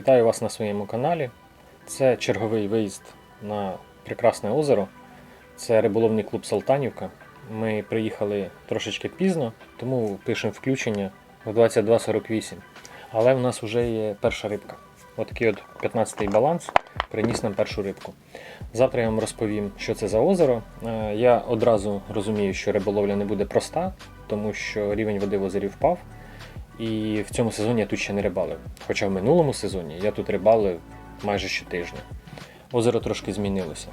Вітаю вас на своєму каналі. Це черговий виїзд на прекрасне озеро. Це риболовний клуб Салтанівка. Ми приїхали трошечки пізно, тому пишемо включення в 22.48. Але в нас вже є перша рибка. Отакий от 15-й баланс приніс нам першу рибку. Завтра я вам розповім, що це за озеро. Е, Я одразу розумію, що риболовля не буде проста, тому що рівень води в озері впав. І в цьому сезоні я тут ще не рибалив. Хоча в минулому сезоні я тут рибалив майже щотижня. Озеро трошки змінилося.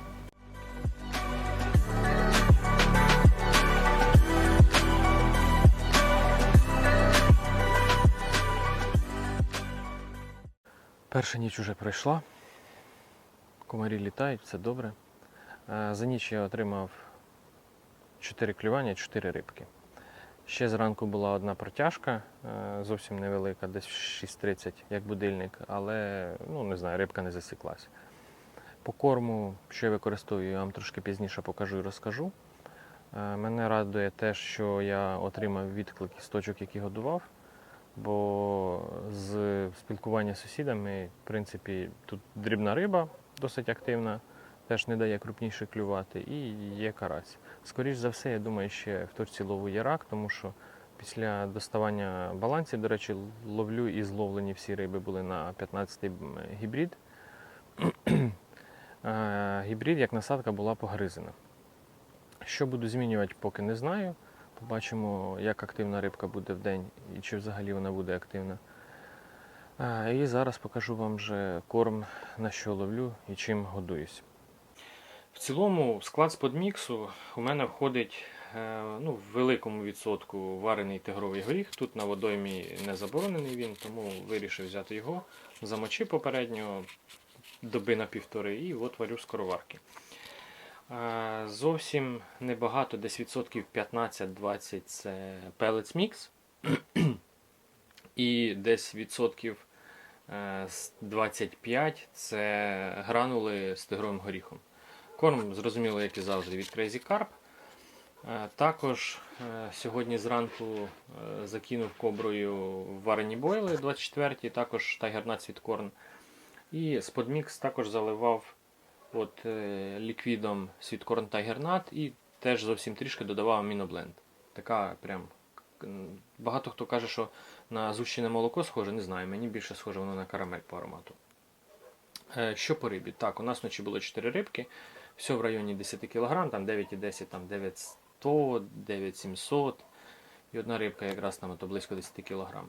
Перша ніч уже пройшла. Комарі літають, все добре. Е, За ніч я отримав 4 клювання, 4 рибки. Ще зранку була одна протяжка, е, зовсім невелика, десь 6.30, як будильник, але ну, не знаю, рибка не засіклась. По корму, що я використовую, я вам трошки пізніше покажу і розкажу. Е, Мене радує те, що я отримав відклик із точок, які годував, бо з спілкування з сусідами, в принципі, тут дрібна риба досить активна, теж не дає крупніше клювати, і є карась. Скоріше за все, я думаю, ще в точці лову є рак, тому що після доставання балансів, до речі, ловлю і зловлені всі риби були на 15-й гібрид. Гібрид як насадка була погризена. Що буду змінювати, поки не знаю. Побачимо, як активна рибка буде в день і чи взагалі вона буде активна. І зараз покажу вам вже корм, на що ловлю і чим годуюсь. В цілому, склад сподміксу у мене входить е, ну, в великому відсотку варений тигровий горіх. Тут на водоймі не заборонений він, тому вирішив взяти його. Замочив попередньо доби на півтори і от варю скороварки. Е, Зовсім небагато, десь відсотків 15-20 це пелець мікс. І десь відсотків е, з 25 це гранули з тигровим горіхом. Корм, зрозуміло, як і завжди, від Crazy Carp. Е, Також е, сьогодні зранку е, закинув коброю варені бойли 24 також Nuts від Korn. І з подмікс також заливав от, ліквідом Tiger Nut і теж зовсім трішки додавав амінобленд. Така прям. Багато хто каже, що на зущене молоко схоже, не знаю, мені більше схоже воно на карамель по аромату. Що по рибі? Так, у нас вночі було 4 рибки, все в районі 10 кг, там 9,10, там 900, 9700. І одна рибка якраз там ото близько 10 кг.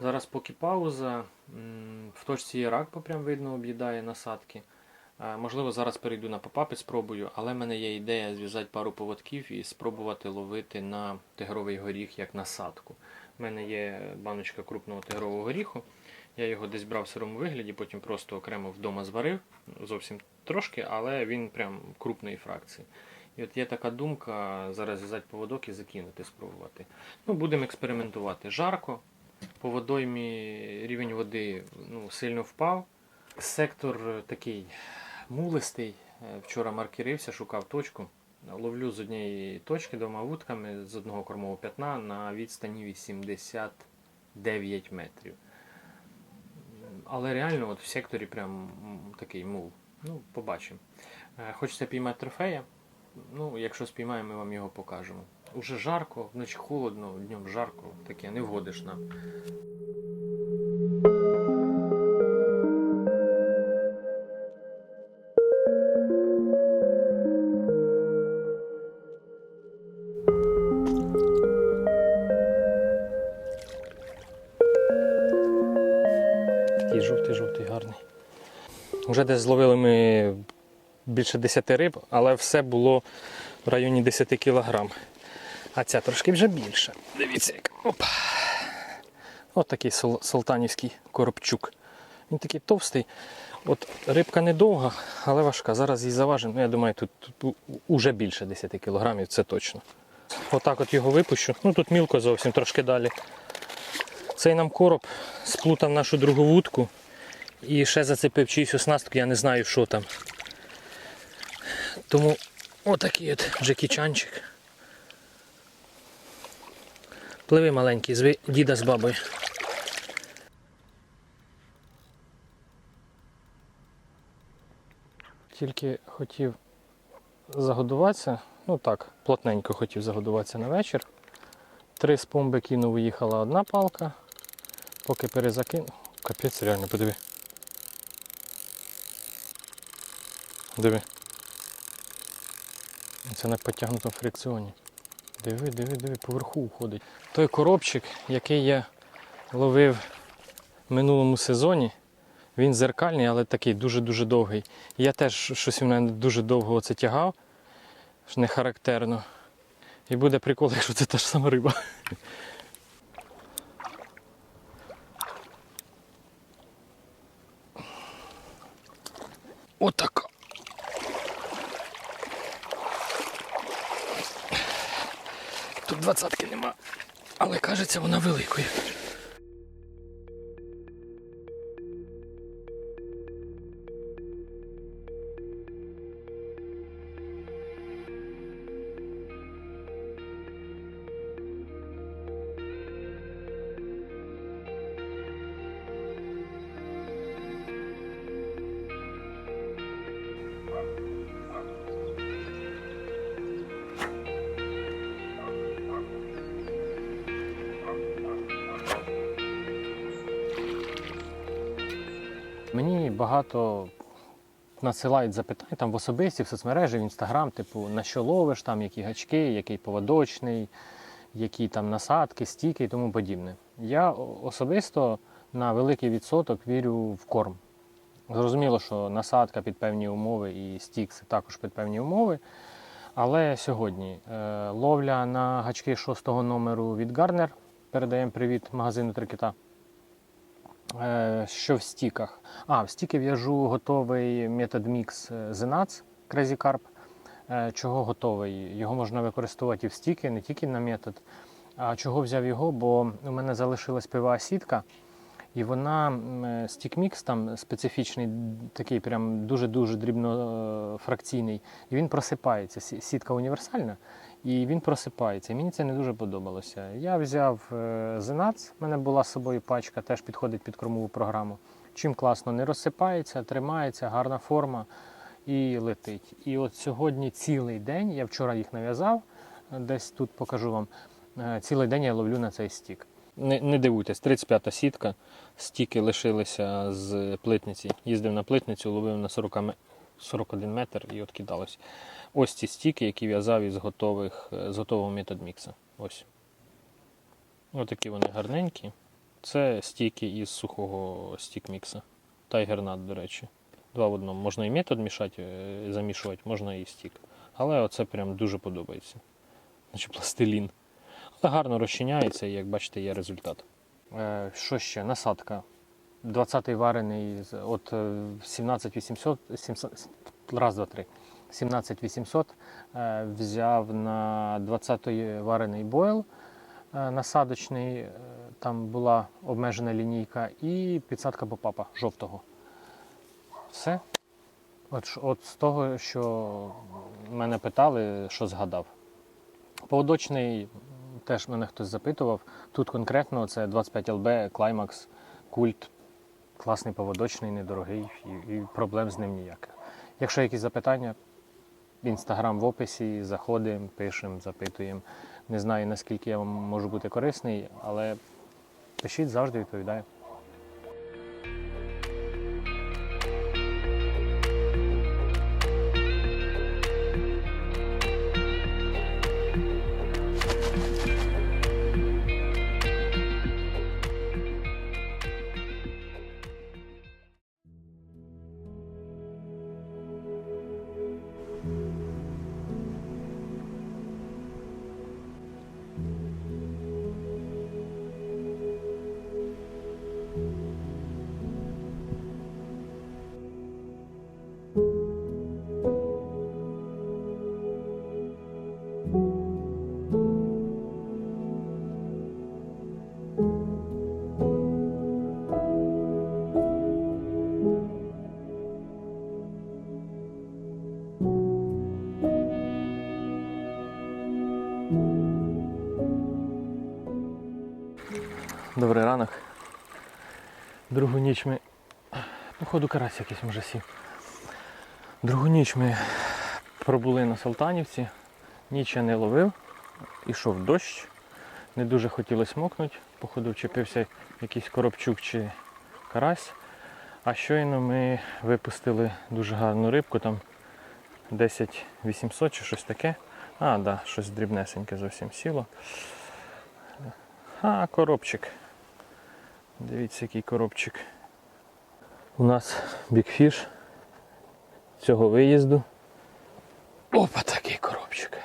Зараз поки пауза. В точці є рак, прям видно, об'їдає насадки. Можливо, зараз перейду на попапи, спробую, але в мене є ідея зв'язати пару поводків і спробувати ловити на тигровий горіх як насадку. У мене є баночка крупного тигрового горіху. Я його десь брав в сирому вигляді, потім просто окремо вдома зварив, зовсім трошки, але він прям крупної фракції. І от є така думка зараз зв'язати поводок і закинути, спробувати. Ну, будемо експериментувати. Жарко, по водоймі рівень води ну, сильно впав. Сектор такий мулистий. Е, Вчора маркірився, шукав точку. Ловлю з однієї точки двома вудками з одного кормового п'ятна на відстані 89 метрів. Але реально от в секторі прям такий мул. Ну, побачимо. Е, Хочеться піймати трофея. Ну, якщо спіймаємо, ми вам його покажемо. Уже жарко, вночі холодно, днем жарко, таке не вгодиш нам. Вже десь зловили ми більше 10 риб, але все було в районі 10 кг. А ця трошки вже більша. Дивіться, як. Опа. От такий султанівський коробчук. Він такий товстий. От рибка недовга, але важка. Зараз її заважимо. Ну, я думаю, тут, тут уже більше 10 кг, це точно. Отак от його випущу. Ну тут мілко зовсім трошки далі. Цей нам короб сплутав нашу другу вудку і ще зацепив чиюсь оснастку, я не знаю що там. Тому отакий от джекічанчик. Пливи маленький, зви діда з бабою. Тільки хотів загодуватися, ну так, плотненько хотів загодуватися на вечір. Три з помби кіну виїхала одна палка, поки перезакинув. Капець реально, подиви. Диви. Це на потягнутому фрикціоні. Диви, диви, диви, поверху уходить. Той коробчик, який я ловив в минулому сезоні, він зеркальний, але такий дуже-дуже довгий. Я теж щось у мене дуже довго оце тягав, не характерно. І буде прикол, якщо це та ж сама риба. Отака. Тут двадцятки нема, але кажеться вона великою. Мені багато надсилають запитань там в особисті, в соцмережі, в інстаграм, типу, на що ловиш, там, які гачки, який поводочний, які там насадки, стіки і тому подібне. Я особисто на великий відсоток вірю в корм. Зрозуміло, що насадка під певні умови і стікс також під певні умови. Але сьогодні е, ловля на гачки шостого номеру від Гарнер. Передаємо привіт магазину Трикита. Е, Що в стіках? А, в стіки в'яжу готовий метод мікс Zenac Crazy Carp. Е, Чого готовий? Його можна використовувати і в стіки, не тільки на метод. А чого взяв його? Бо у мене залишилась пива сітка, і вона м, стік мікс там специфічний, такий прям дуже-дуже дрібнофракційний, і він просипається. Сітка універсальна, і він просипається. І мені це не дуже подобалося. Я взяв е, Zenac, в мене була з собою пачка, теж підходить під кормову програму. Чим класно не розсипається, тримається, гарна форма і летить. І от сьогодні цілий день, я вчора їх нав'язав, десь тут покажу вам. е, Цілий день я ловлю на цей стік. Не, не дивуйтесь, 35-та сітка, стіки лишилися з плитниці. Їздив на плитницю, ловив на 40 41 метр і от кидалось. Ось ці стіки, які в'язав із готових, е, з готового метод мікса. Ось. Ось такі вони гарненькі. Це стіки із сухого стік мікса. Тайгернат, до речі. Два в одному. Можна і метод мішати, е, замішувати, можна і стік. Але оце прям дуже подобається. Наче пластилін. Гарно розчиняється і як бачите, є результат. Е, що ще? Насадка. 20-й варений от е, 17800, 700, раз, два, три. 17800 е, взяв на 20-й варений бойл е, насадочний, е, там була обмежена лінійка, і підсадка попапа жовтого. Все. От, от з того, що мене питали, що згадав. Поводочний теж мене хтось запитував. Тут конкретно це 25 ЛБ, Climax, культ. Класний поводочний, недорогий і, і проблем з ним ніяких. Якщо якісь запитання, інстаграм в описі, заходимо, пишемо, запитуємо. Не знаю, наскільки я вам можу бути корисний, але пишіть, завжди відповідаю. Ніч ми. Походу карась якийсь може сів. Другу ніч ми пробули на Салтанівці. Ніч я не ловив, ішов дощ. Не дуже хотілося мокнути. Походу вчепився якийсь коробчук чи карась. А щойно ми випустили дуже гарну рибку, там 10 800 чи щось таке. А, да, щось дрібнесеньке зовсім сіло. А, коробчик. Дивіться, який коробчик. У нас бікфіш цього виїзду. Опа, такий коробчик.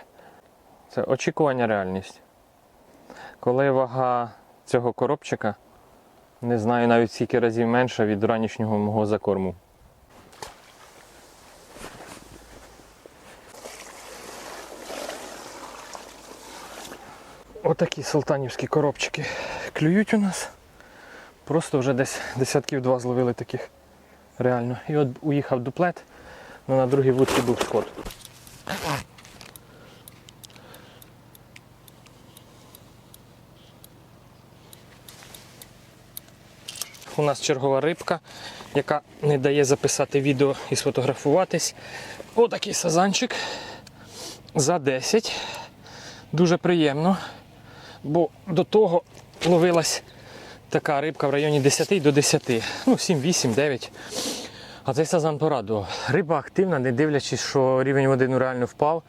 Це очікування реальність. Коли вага цього коробчика, не знаю навіть скільки разів менша від ранішнього мого закорму. Отакі салтанівські коробчики клюють у нас. Просто вже десь десятків два зловили таких. Реально. І от уїхав дуплет, але на другій вудці був сход. У нас чергова рибка, яка не дає записати відео і сфотографуватись. Отакий сазанчик за 10. Дуже приємно, бо до того ловилась така рибка в районі 10 до 10. Ну, 7, 8, 9. А цей сазан порадував. Риба активна, не дивлячись, що рівень води ну, реально впав.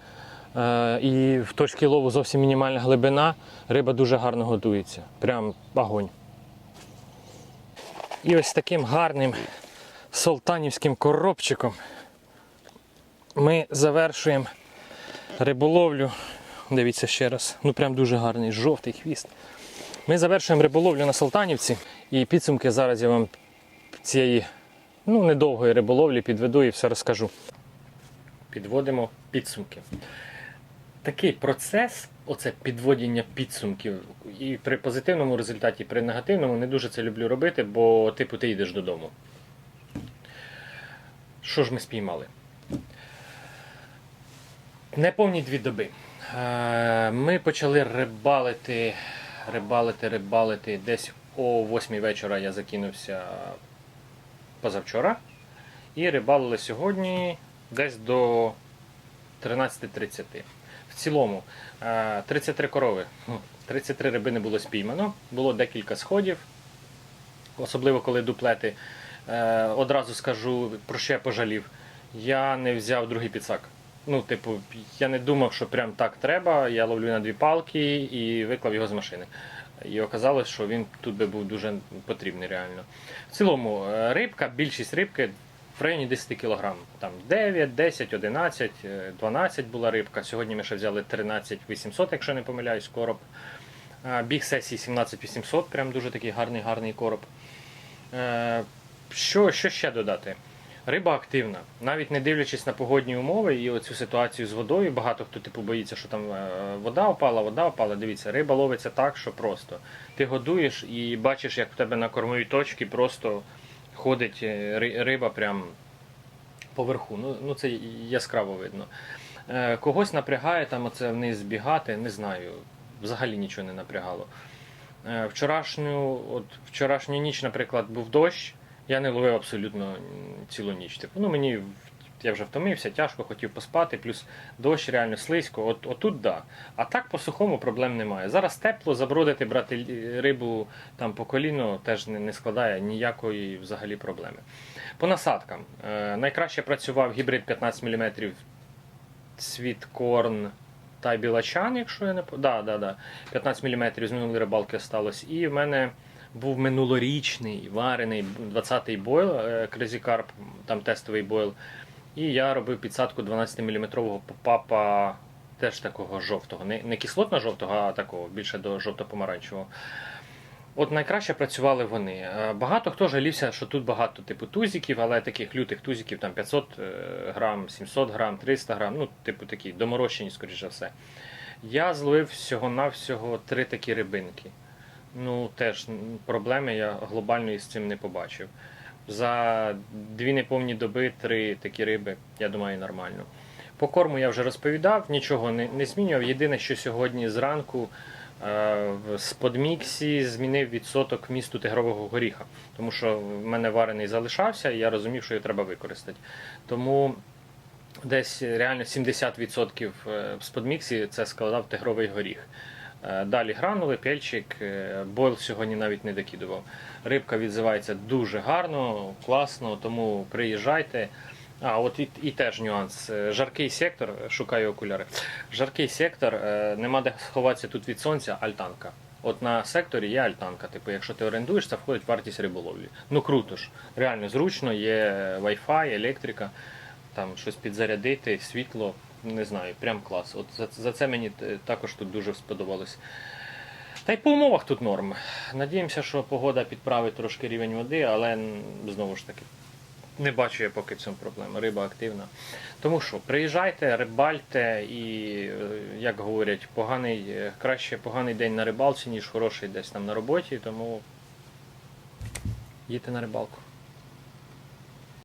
Е, і в точці лову зовсім мінімальна глибина. Риба дуже гарно готується. Прям огонь. І ось таким гарним солтанівським коробчиком ми завершуємо риболовлю. Дивіться ще раз. Ну прям дуже гарний жовтий хвіст. Ми завершуємо риболовлю на Салтанівці і підсумки зараз я вам цієї ну, недовгої риболовлі підведу і все розкажу. Підводимо підсумки. Такий процес, оце підводіння підсумків, і при позитивному результаті, і при негативному не дуже це люблю робити, бо типу ти йдеш додому. Що ж ми спіймали? Неповні дві доби. Е, Ми почали рибалити, рибалити, рибалити. Десь о 8 вечора я закинувся позавчора. І рибалили сьогодні десь до 13.30. В цілому е, 33 корови, 33 риби не було спіймано, було декілька сходів, особливо коли дуплети. Е, Одразу скажу, про що я пожалів. Я не взяв другий підсак. Ну, типу, я не думав, що прям так треба. Я ловлю на дві палки і виклав його з машини. І оказалось, що він тут би був дуже потрібний реально. В цілому, е, рибка, більшість рибки в районі 10 кг. Там 9, 10, 11, е, 12 була рибка. Сьогодні ми ще взяли 13 800, якщо не помиляюсь, короб. Біг сесії 17 800, прям дуже такий гарний гарний короб. Е, Що, що ще додати? Риба активна, навіть не дивлячись на погодні умови і оцю ситуацію з водою. Багато хто типу боїться, що там е, вода опала, вода опала. Дивіться, риба ловиться так, що просто. Ти годуєш і бачиш, як в тебе на кормовій точці просто ходить е, ри- риба прям поверху. Ну, ну це яскраво видно. Е, Когось напрягає там оце вниз збігати, не знаю. Взагалі нічого не напрягало. Вчорашню, от вчорашню ніч, наприклад, був дощ. Я не ловив абсолютно цілу ніч. Типу, ну мені я вже втомився, тяжко, хотів поспати, плюс дощ реально слизько. От отут да. А так по сухому проблем немає. Зараз тепло, забродити, брати рибу там по коліно теж не, не складає ніякої взагалі проблеми. По насадкам. Е, найкраще працював гібрид 15 мм Світкорн та білачан, якщо я не да, да, да. 15 мм з минулої рибалки осталось. І в мене був минулорічний варений 20-й бойл е, Crazy Carp, там тестовий бойл. І я робив підсадку 12-мм попапа теж такого жовтого. Не, не кислотно-жовтого, а такого, більше до жовто-помаранчевого. От найкраще працювали вони. Е, Багато хто жалівся, що тут багато типу тузиків, але таких лютих тузиків там 500 е, грам, 700 грам, 300 грам, ну, типу такі доморощені, скоріш все. Я зловив всього-навсього три такі рибинки. Ну, теж проблеми я глобальної з цим не побачив. За дві неповні доби три такі риби, я думаю, нормально. По корму я вже розповідав, нічого не, не змінював. Єдине, що сьогодні зранку е, в сподміксі змінив відсоток місту тигрового горіха, тому що в мене варений залишався, і я розумів, що його треба використати. Тому десь реально 70% е, в сподміксі це складав тигровий горіх. Е, Далі гранули, пельчик, е, бойл сьогодні навіть не докидував. Рибка відзивається дуже гарно, класно, тому приїжджайте. А, от і, і теж нюанс. Е, Жаркий сектор, шукаю окуляри. Жаркий сектор, нема де сховатися тут від сонця, альтанка. От на секторі є альтанка. Типу, якщо ти орендуєш, це входить вартість риболовлі. Ну круто ж, реально зручно, є Wi-Fi, електрика, там щось підзарядити, світло. Не знаю, прям клас. От за, за це мені е, також тут дуже сподобалось. Та й по умовах тут норм. Надіємося, що погода підправить трошки рівень води, але знову ж таки, не бачу я поки в цьому проблеми. Риба активна. Тому що приїжджайте, рибальте і, е, як говорять, поганий, е, краще поганий день на рибалці, ніж хороший десь там на роботі, тому їдьте на рибалку.